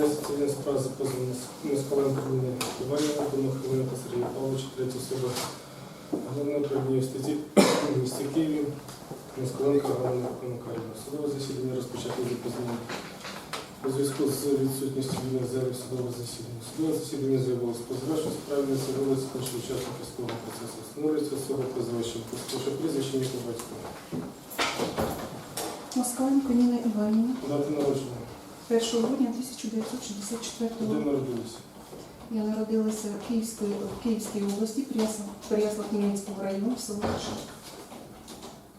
розглядається цивільна справа за позовом Москаленко Ніни Іванівни, Домохиленка Сергія Павловича, третя особа головного управління юстиції в місті Києві, Москаленко Галина Макарівна. Судове засідання розпочати запізнення у зв'язку з відсутністю вільних залів судового засідання. Судове засідання з'явилось позивач у справі не з'явилися інші учасники судового процесу. Встановлюється особа позивача, ваше прізвище, ім'я по батькові. Москаленко Ніна Іванівна, Дати народження. 1 грудня 1964 Де року. Я народилася в Київській, в Київській області, Переяслав Хмельницького району, село Рашівка.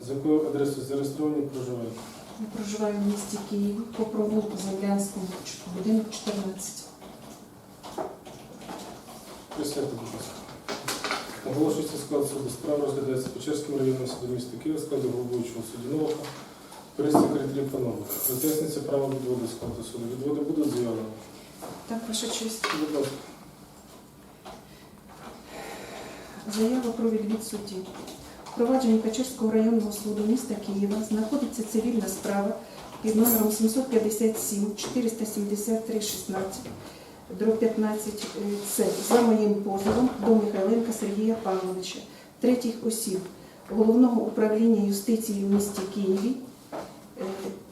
З якою адресою зареєстровані проживаєте? Я проживаю в місті Києві по провулку Землянському, будинок 14. Присядьте, будь ласка. Оголошується склад суду. Справа розглядається Печерським районним судом міста Києва, складу головуючого судді Новака, прес-секретарів Панова. Роз'яснюється право відводу складу суду. Відводи будуть з'явлені. Так, ваша честь. Будь ласка. Заява про відвід судді. В провадженні Печерського районного суду міста Києва знаходиться цивільна справа під номером 757 473 16 дроб 15 е, це за моїм позовом до Михайленка Сергія Павловича, третіх осіб Головного управління юстиції в місті Києві е,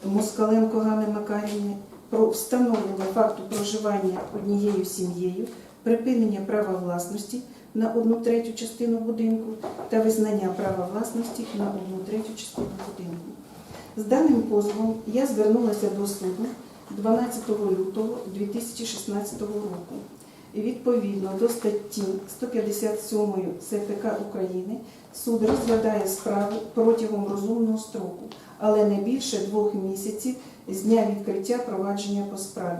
Москаленко Ганни Макарівни про встановлення факту проживання однією сім'єю, припинення права власності на одну третю частину будинку та визнання права власності на одну третю частину будинку. З даним позовом я звернулася до суду 12 лютого 2016 року. Відповідно до статті 157 ЦПК України суд розглядає справу протягом розумного строку, але не більше двох місяців з дня відкриття провадження по справі.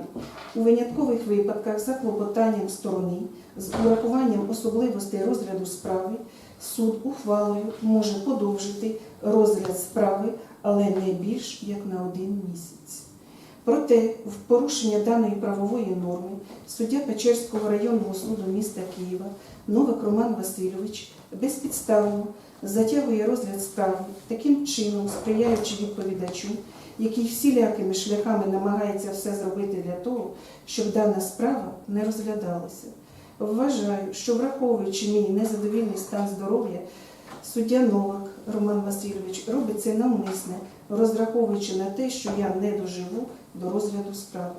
У виняткових випадках за клопотанням сторони з урахуванням особливостей розгляду справи суд ухвалою може подовжити розгляд справи, але не більш як на один місяць. Проте, в порушення даної правової норми суддя Печерського районного суду міста Києва Новак Роман Васильович безпідставно затягує розгляд справи, таким чином сприяючи відповідачу, який всілякими шляхами намагається все зробити для того, щоб дана справа не розглядалася. Вважаю, що враховуючи мій незадовільний стан здоров'я, суддя Новак Роман Васильович робить це навмисне, розраховуючи на те, що я не доживу до розгляду справи.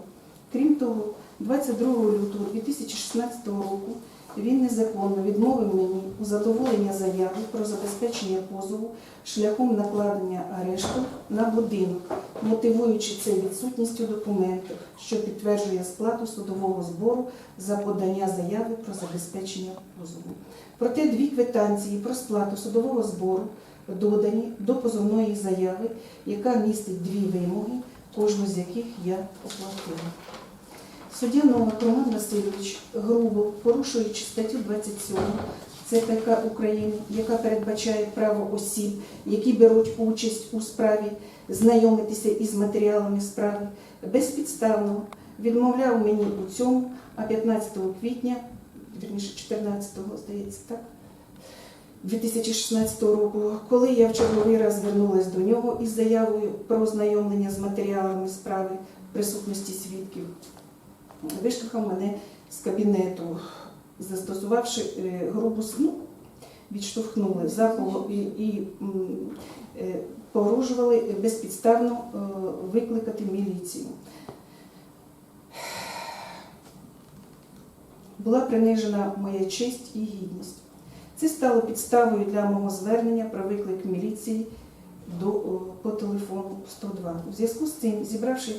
Крім того, 22 лютого 2016 року він незаконно відмовив мені у задоволення заяви про забезпечення позову шляхом накладення арешту на будинок, мотивуючи це відсутністю документів, що підтверджує сплату судового збору за подання заяви про забезпечення позову. Проте дві квитанції про сплату судового збору додані до позовної заяви, яка містить дві вимоги, кожну з яких я оплатила. Суддя Новак Роман Васильович грубо порушуючи статтю 27 ЦПК України, яка передбачає право осіб, які беруть участь у справі, знайомитися із матеріалами справи, безпідставно відмовляв мені у цьому, а 15 квітня, вірніше 14-го, здається, так? 2016 року, коли я в черговий раз звернулася до нього із заявою про ознайомлення з матеріалами справи в присутності свідків, виштовхав мене з кабінету, застосувавши е, грубу ну, відштовхнули за і, і е, погрожували безпідставно е, викликати міліцію. Була принижена моя честь і гідність. Це стало підставою для мого звернення про виклик міліції до, по телефону 102. У зв'язку з цим, зібравши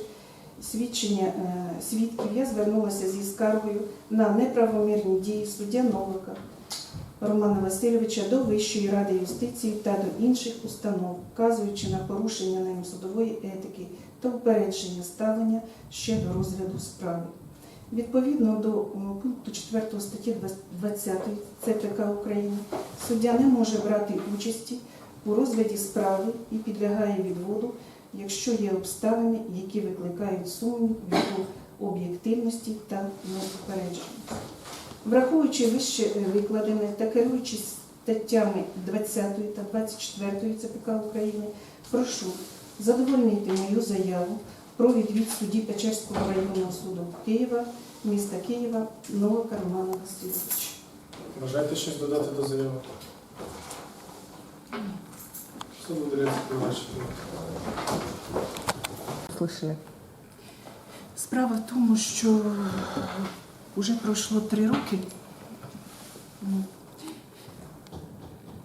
свідчення е, свідків, я звернулася зі скаргою на неправомірні дії суддя Новика Романа Васильовича до Вищої ради юстиції та до інших установ, вказуючи на порушення ним судової етики та упередження ставлення ще до розгляду справи. Відповідно до пункту 4 статті 20 ЦПК України, суддя не може брати участі у розгляді справи і підлягає відводу, якщо є обставини, які викликають сумнів його об'єктивності та неупередженості. Враховуючи вище е, викладене та керуючись статтями 20 та 24 ЦПК України, прошу задовольнити мою заяву про відвід судді Печерського районного суду Києва, міста Києва, Новака Романа Васильовича. Бажаєте щось додати до заяви? Видаляється побачення. Слышали? Справа в тому, що вже пройшло три роки. Ну,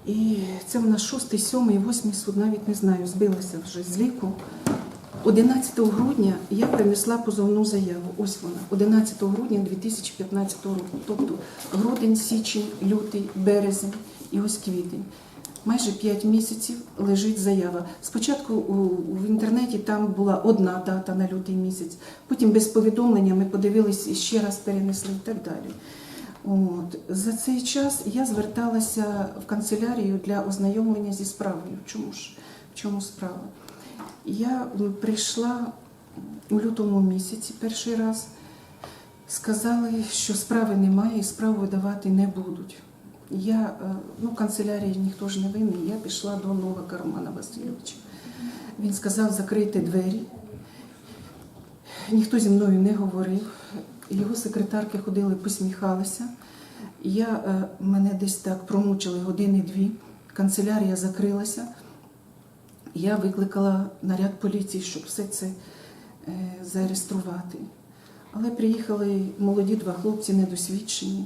І це в нас шостий, сьомий, восьмий суд, навіть не знаю, збилася вже з ліку. 11 грудня я принесла позовну заяву. Ось вона, 11 грудня 2015 року. Тобто грудень, січень, лютий, березень і ось квітень. Майже 5 місяців лежить заява. Спочатку в інтернеті там була одна дата на лютий місяць, потім без повідомлення ми подивилися і ще раз перенесли і так далі. От. За цей час я зверталася в канцелярію для ознайомлення зі справою. Чому ж? В чому справа? Я прийшла у лютому місяці перший раз. Сказали, що справи немає і справу видавати не будуть. Я, е, ну, канцелярії ніхто ж не винний, я пішла до Новака Романа Васильовича. Він сказав закрити двері. Ніхто зі мною не говорив. Його секретарки ходили, посміхалися. Я, е, мене десь так промучили години-дві. Канцелярія закрилася. Я викликала наряд поліції, щоб все це е, зареєструвати. Але приїхали молоді два хлопці, недосвідчені,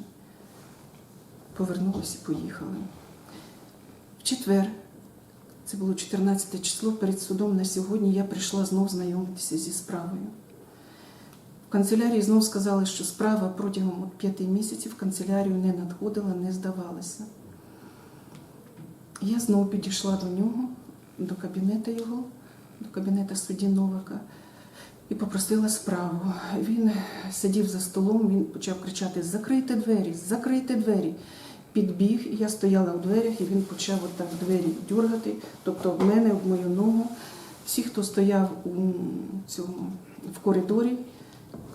повернулися і поїхали. В четвер, це було 14 число, перед судом на сьогодні я прийшла знов знайомитися зі справою. В канцелярії знов сказали, що справа протягом п'яти місяців в канцелярію не надходила, не здавалася. Я знову підійшла до нього, до кабінету його, до кабінету судді Новака і попросила справу. Він сидів за столом, він почав кричати: Закрийте двері, закрийте двері. Підбіг, і я стояла у дверях, і він почав отак двері дюргати, тобто в мене, в мою ногу. Всі, хто стояв у цьому в коридорі,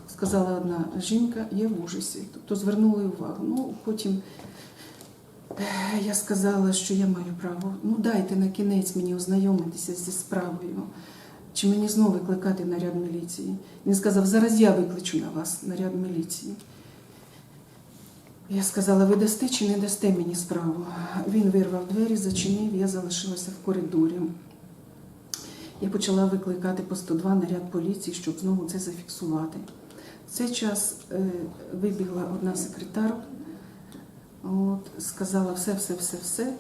сказала одна жінка, є в ужасі. Тобто звернули увагу. Ну, потім я сказала, що я маю право. Ну, дайте на кінець мені ознайомитися зі справою. Чи мені знову викликати наряд міліції? Він сказав, зараз я викличу на вас наряд міліції. Я сказала, ви дасте чи не дасте мені справу? Він вирвав двері, зачинив, я залишилася в коридорі. Я почала викликати по 102 наряд поліції, щоб знову це зафіксувати. В цей час е, вибігла одна секретар, от, сказала все, все, все, все.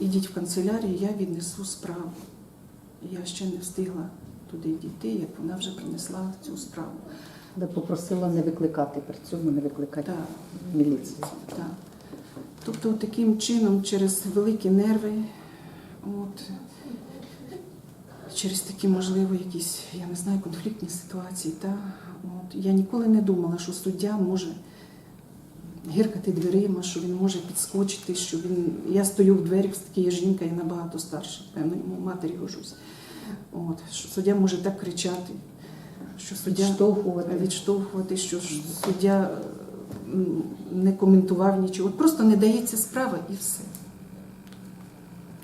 Ідіть в канцелярію, я віднесу справу. Я ще не встигла туди дійти, як вона вже принесла цю справу. Да попросила не викликати при цьому, не викликати Так. міліцію. Так. Тобто таким чином, через великі нерви, от, через такі, можливо, якісь, я не знаю, конфліктні ситуації. Та, от, я ніколи не думала, що суддя може гіркати дверима, що він може підскочити, що він. Я стою в дверях, все-таки є жінка, я набагато старша, певно, йому матері гожусь. От, що суддя може так кричати, що суддя Відштовхувати. відштовхувати, що суддя не коментував нічого. От просто не дається справа і все.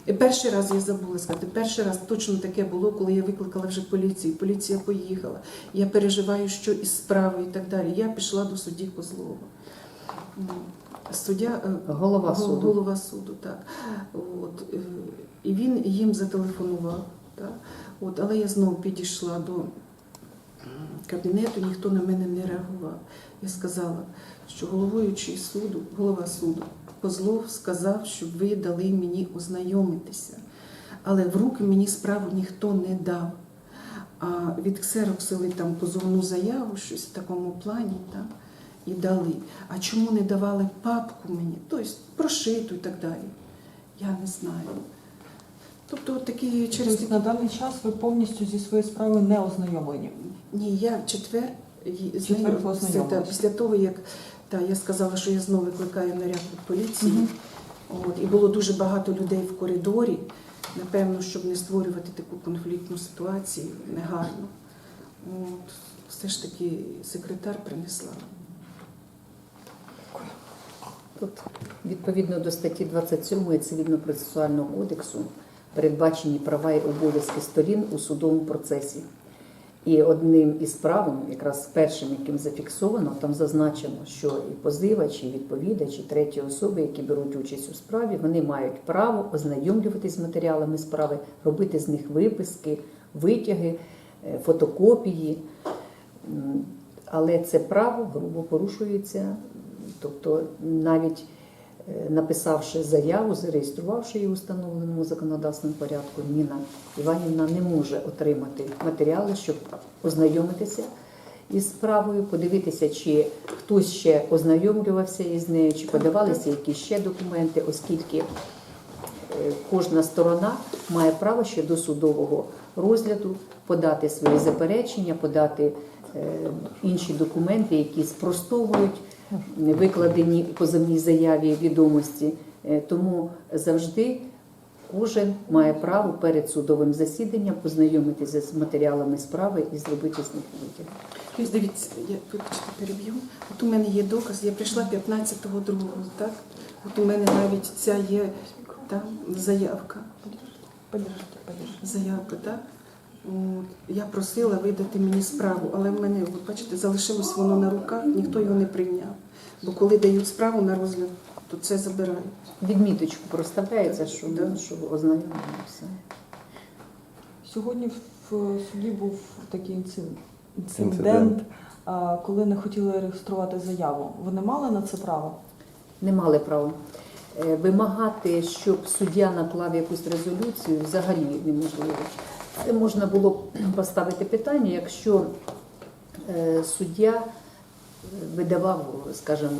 І перший раз я забула сказати, перший раз точно таке було, коли я викликала вже поліцію. Поліція поїхала. Я переживаю, що із справою і так далі. Я пішла до судді Козлова. Суддя, е, Голова суду. Голова суду, так. От, е, і він їм зателефонував. Так. От, але я знову підійшла до кабінету, ніхто на мене не реагував. Я сказала, що головуючий суду, голова суду, Козлов сказав, щоб ви дали мені ознайомитися. Але в руки мені справу ніхто не дав. А відксероксили там позовну заяву, щось в такому плані, так, і дали. А чому не давали папку мені? Тобто прошиту і так далі. Я не знаю. Тобто от такі через Тобто на даний час ви повністю зі своєю справою не ознайомлені. Ні, я в четвер, з Четвер та, після того, як та, я сказала, що я знову викликаю наряд від поліції. Мгм. От, і було дуже багато людей в коридорі. Напевно, щоб не створювати таку конфліктну ситуацію негарно. От, все ж таки секретар принесла. Тут, відповідно до статті 27 Цивільно-процесуального кодексу, передбачені права і обов'язки сторін у судовому процесі. І одним із правил, якраз першим, яким зафіксовано, там зазначено, що і позивач, і відповідач, і треті особи, які беруть участь у справі, вони мають право ознайомлюватись з матеріалами справи, робити з них виписки, витяги, е, фотокопії. Але це право грубо порушується. Тобто, навіть е, написавши заяву, зареєструвавши її у встановленому законодавством порядку, Ніна Іванівна не може отримати матеріали, щоб ознайомитися із справою, подивитися, чи хтось ще ознайомлювався із нею, чи подавалися якісь ще документи, оскільки е, кожна сторона має право ще до судового розгляду подати свої заперечення, подати е, інші документи, які спростовують викладені в позовній заяві відомості. Е, Тому завжди кожен має право перед судовим засіданням познайомитися з матеріалами справи і зробити з них витяг. Ось дивіться, я вибачте, переб'ю. От у мене є доказ, я прийшла 15-го другого, так? От у мене навіть ця є там заявка. Подержите, подержите. Заявка, так? Я просила видати мені справу, але в мене, от бачите, залишилось воно на руках, ніхто його не прийняв. Бо коли дають справу на розгляд, то це забирають. Відміточку проставляється, що, Да. що ознайомлено все. Сьогодні в суді був такий інцидент, Інцидент. інцидент, коли не хотіли реєструвати заяву. Вони мали на це право? Не мали права. Е, Вимагати, щоб суддя наклав якусь резолюцію, взагалі неможливо. Це можна було поставити питання, якщо е, суддя видавав, скажімо,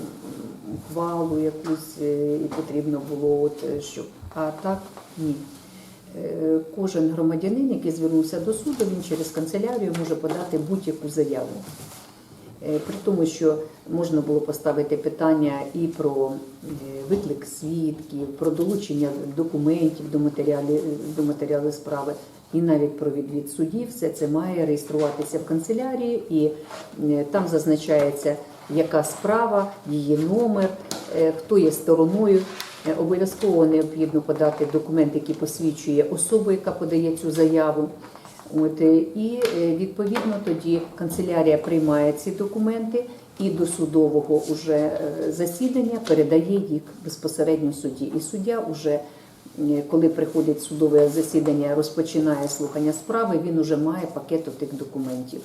ухвалу якусь е, і потрібно було, от, е, щоб. А так ні. Е, Кожен громадянин, який звернувся до суду, він через канцелярію може подати будь-яку заяву. Е, При тому, що можна було поставити питання і про е, виклик свідків, про долучення документів до матеріалів, до матеріалу справи, і навіть про відвід судів, все це має реєструватися в канцелярії, і е, там зазначається, яка справа, її номер, е, хто є стороною. Е, Обов'язково необхідно подати документ, який посвідчує особу, яка подає цю заяву. От, і відповідно тоді канцелярія приймає ці документи і до судового уже засідання передає їх безпосередньо судді. І суддя уже, коли приходить судове засідання, розпочинає слухання справи, він уже має пакет тих документів.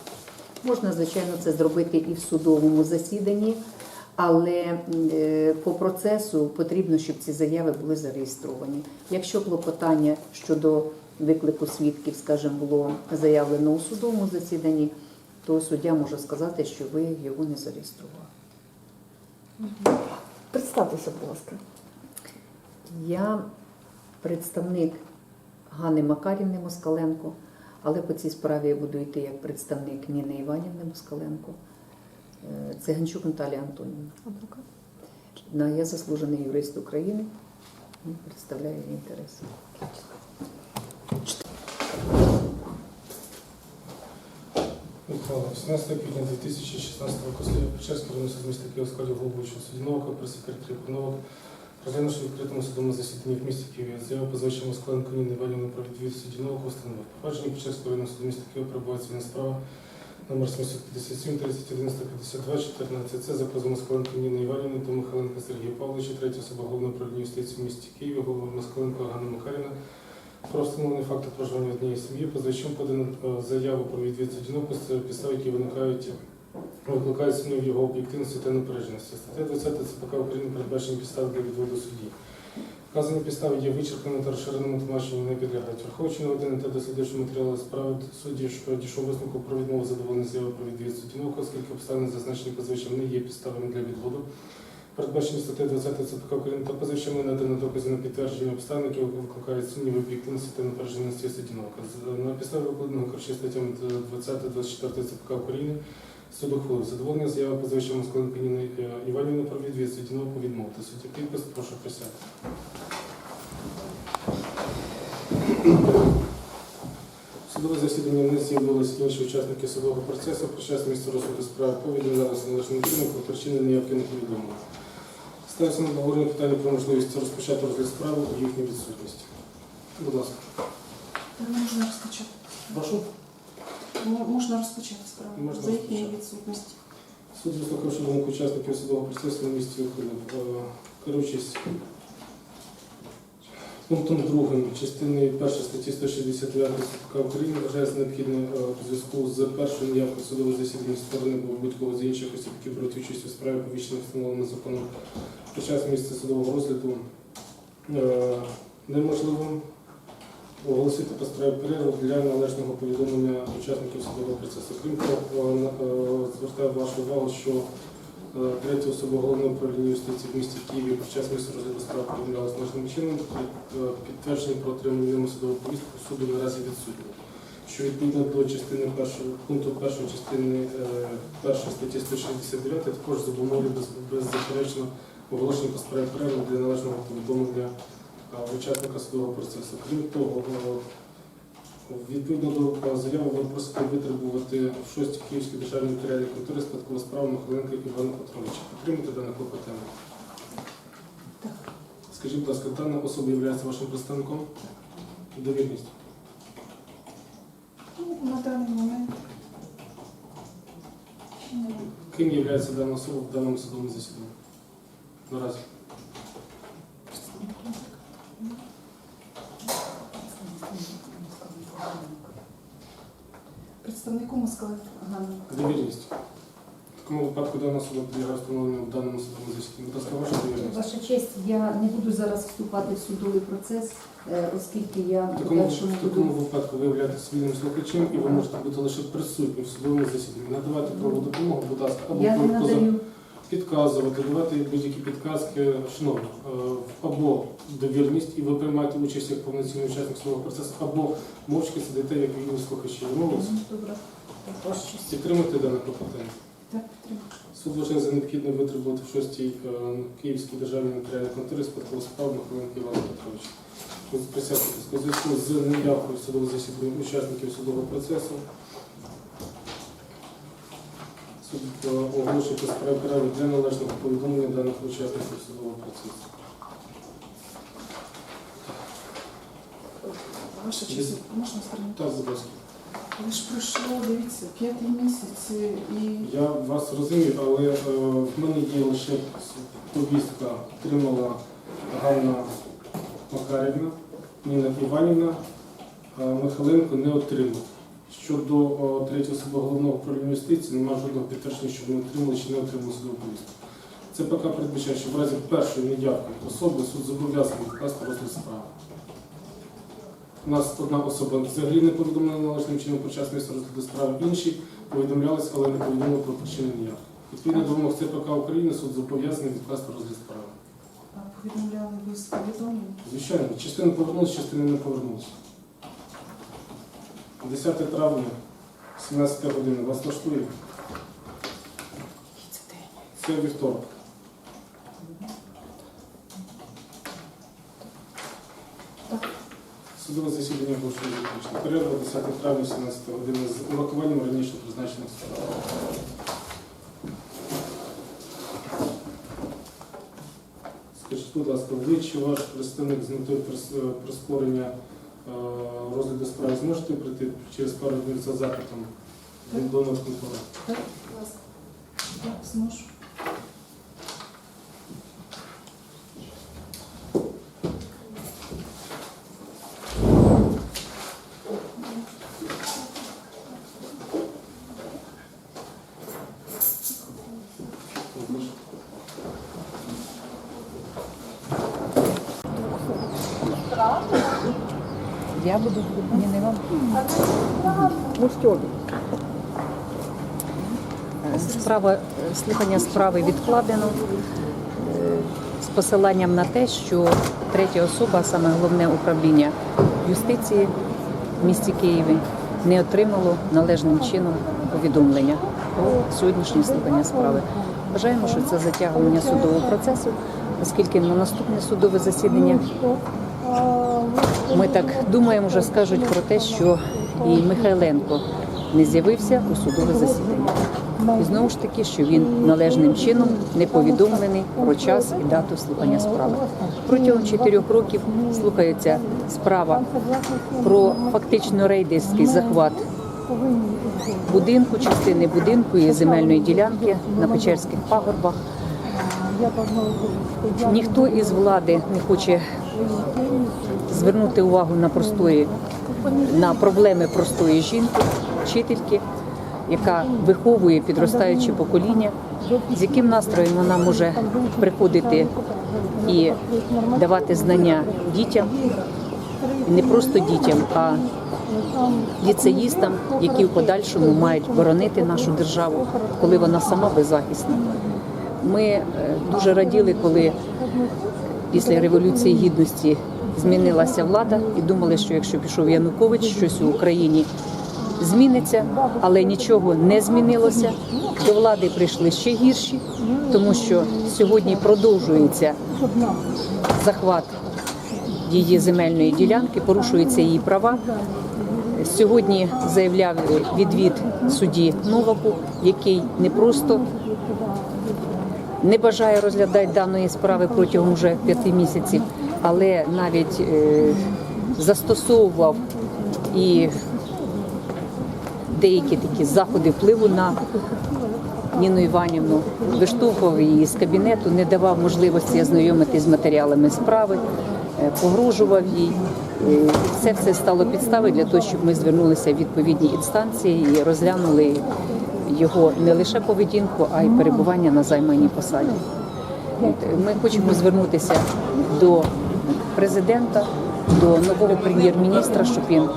Можна, звичайно, це зробити і в судовому засіданні, але е, по процесу потрібно, щоб ці заяви були зареєстровані. Якщо клопотання щодо виклику свідків, скажімо, було заявлено у судовому засіданні, то суддя може сказати, що ви його не зареєстрували. Представтеся, будь ласка. Я представник Ганни Макарівни Москаленко, але по цій справі я буду йти як представник Ніни Іванівни Москаленко, Е, Циганчук Наталія Антонівна. Адвокат. Я заслужений юрист України і представляю її інтереси. Михайло, 18 квітня 2016 року Печерський районний міста Києва складів головуючого судді Новака, прес-секретаря Новак, розглянувши відкритому судовому засіданні в місті Києві, заяву позивача Москаленко Ніни Іванівни про відвід судді Новака установив. Провадження Печерського районного суду міста Києва перебуває цивільна справа номер 757 31 152 14 Це за позовом Москаленко Ніни Іванівни та Михайленка Сергія Павловича, третя особа головного управління юстиції в місті Києві, голова Москаленко Ганна Михайлівна, про встановлення факту проживання однієї сім'ї, позивачем подано е, заяву про відвід судінок з підстав, які виникають викликають сумнів в його об'єктивності та непередженості. Стаття 20 ЦПК України передбачені підстави для відводу судді. Вказані підстави є вичерпними та розширеному тлумаченню не підлягають. Враховуючи наведені та дослідивши матеріали справи судді, що дійшов висновку про відмову задоволення заяви про відвід суддівного, оскільки обставини зазначені позивачем не є підставами для відводу. Передбачені статтею 20 ЦПК України та позивачами надано докази на підтвердження обставин, які викликають сумніви об'єктивності та непередженості суддівного. На підставі викладеного коротше статтями 20-24 ЦПК України Суд ухвалив задоволення заяви позивача Москаленко Ніни е, Іванівни про відвід суддівного по відмовити. Судді підпис, прошу присяти. Судове засідання не з'явилися інші учасники судового процесу. Про час місце розгляду справи повідомляли за належним чином, про причини ніякі не повідомили. Ставиться на обговорення питання про можливість розпочати розгляд справи у їхній відсутності. Будь ласка. Прошу. Можна розпочати справу за їхньої відсутності. Суд вислухавши думку учасників судового процесу на місці ухилив, е, керуючись пунктом 2 частини 1 статті 169 КПК України вважає за необхідне е, у зв'язку з першою неявкою судового засідання сторони або будь-кого з інших осіб, які беруть участь у справі повіщення встановленого законом під час місця судового розгляду е, неможливим оголосити по справі перерву для належного повідомлення учасників судового процесу. Крім того, е, звертаю вашу увагу, що е, третя особа головного управління юстиції в місті Києві під час місця розгляду справи повідомлялася належним чином. Е, Підтвердження про отримання судового повістку суду наразі відсутні. Що відповідно до частини першої пункту першої частини першої статті 169 також зобумовлює беззаперечно оголошення справі перерву для належного повідомлення учасника судового процесу. Крім того, е, відповідно до заяви ви просите витребувати в 6 Київській державній нотаріальній конторі спадкову справу Михайленка Івана Петровича. Підтримуєте дане клопотання? Скажіть, будь ласка, дана особа є вашим представником? Довірність. Ну, На даний момент. Ким є дана особа в даному судовому засіданні? Наразі. представником Москви Ганна. Довірність. В дана особа підлягає встановленню в даному судовому засіданні. Будь ласка, ваша довірність. Ваша честь, я не буду зараз вступати в судовий процес, е, оскільки я В в такому, в такому буду випадку ви являєтесь слухачем і ви можете бути лише присутні в судовому засіданні. Надавати правову допомогу, будь ласка, або я не поза- надаю. підказувати, давати будь-які підказки, шановні, е, або довірність, і ви приймаєте участь як повноцінний учасник судового процесу, або мовчки сидите як вільні слухачі. Домовились? Добре. Честь. Підтримуйте дане клопотання. Суд вважає за необхідне витребувати в шостій е, Київській державній нотаріальній конторі спадкову справу Михайленка Івана Петровича. У зв'язку з неявкою в судове засідання учасників судового процесу. Суд е, оголошує по перерву для належного повідомлення даних учасників судового процесу. Ваша честь, можна звернути? Так, будь ласка. Але ж пройшло, дивіться, п'ятий місяць е, і Я вас розумію, але е, в мене є лише повістка, отримала Ганна Макарівна, Ніна Іванівна, а Михайленко не отримав. Щодо о, третьої особи головного управління юстиції, немає жодного підтвердження, що вони отримали чи не отримали судову повістку. Це поки передбачає, що в разі першої неявки особи суд зобов'язаний відкласти розгляд справи. У нас одна особа взагалі не повідомлена належним чином про час місця розгляду справи, інші повідомлялись, але не повідомили про причини неявки. Відповідно до вимог ЦПК України суд зобов'язаний відкласти розгляд справи. а, повідомляли ви з повідомлення. Звичайно, частина повернулася, частина не повернулася. 10 травня, 17 година. Вас влаштує? Це вівторок. Так. Судове засідання оголошує виключно. Перерва 10 травня, 17 година з урахуванням раніше призначених справ. Скажіть, будь ласка, ви чи ваш представник з метою е, прискорення е, розгляду справи зможете прийти через пару днів за запитом від донор контора? Так, будь ласка. Так, зможу. Я буду не вам. Ну що? Е, Справа е, слухання справи відкладено е, з посиланням на те, що третя особа, саме головне управління юстиції в місті Києві, не отримало належним чином повідомлення про сьогоднішнє слухання справи. Вважаємо, що це затягування судового процесу, оскільки на наступне судове засідання ми так думаємо, вже скажуть про те, що і Михайленко не з'явився у судове засідання. І знову ж таки, що він належним чином не повідомлений про час і дату слухання справи. Протягом чотирьох років слухається справа про фактично рейдерський захват будинку, частини будинку і земельної ділянки на Печерських пагорбах. Ніхто із влади не хоче звернути увагу на простої, на проблеми простої жінки, вчительки, яка виховує підростаюче покоління, з яким настроєм вона може приходити і давати знання дітям, і не просто дітям, а ліцеїстам, які в подальшому мають боронити нашу державу, коли вона сама беззахисна. Ми е, дуже раділи, коли після Революції Гідності змінилася влада і думали, що якщо пішов Янукович, щось у Україні зміниться, але нічого не змінилося. До влади прийшли ще гірші, тому що сьогодні продовжується захват її земельної ділянки, порушуються її права. Сьогодні заявляв відвід судді Новаку, який не просто не бажає розглядати даної справи протягом вже п'яти місяців, але навіть е, застосовував і деякі такі заходи впливу на Ніну Іванівну, виштовхував її з кабінету, не давав можливості ознайомитись з матеріалами справи, е, погрожував їй. Е, Це все стало підставою для того, щоб ми звернулися в відповідні інстанції і розглянули його не лише поведінку, а й перебування на займаній посаді. Ми хочемо звернутися до президента, до нового прем'єр-міністра, щоб він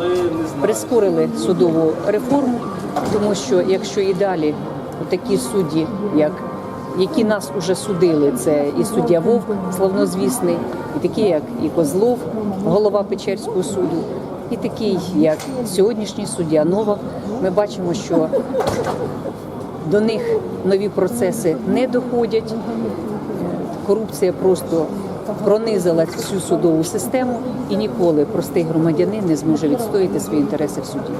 прискорили судову реформу, тому що якщо і далі такі судді, як які нас уже судили, це і суддя Вовк, славнозвісний, і такі, як і Козлов, голова Печерського суду, і такий, як сьогоднішній суддя Новак, ми бачимо, що до них нові процеси не доходять. Корупція просто пронизила всю судову систему, і ніколи простий громадянин не зможе відстояти свої інтереси в суді.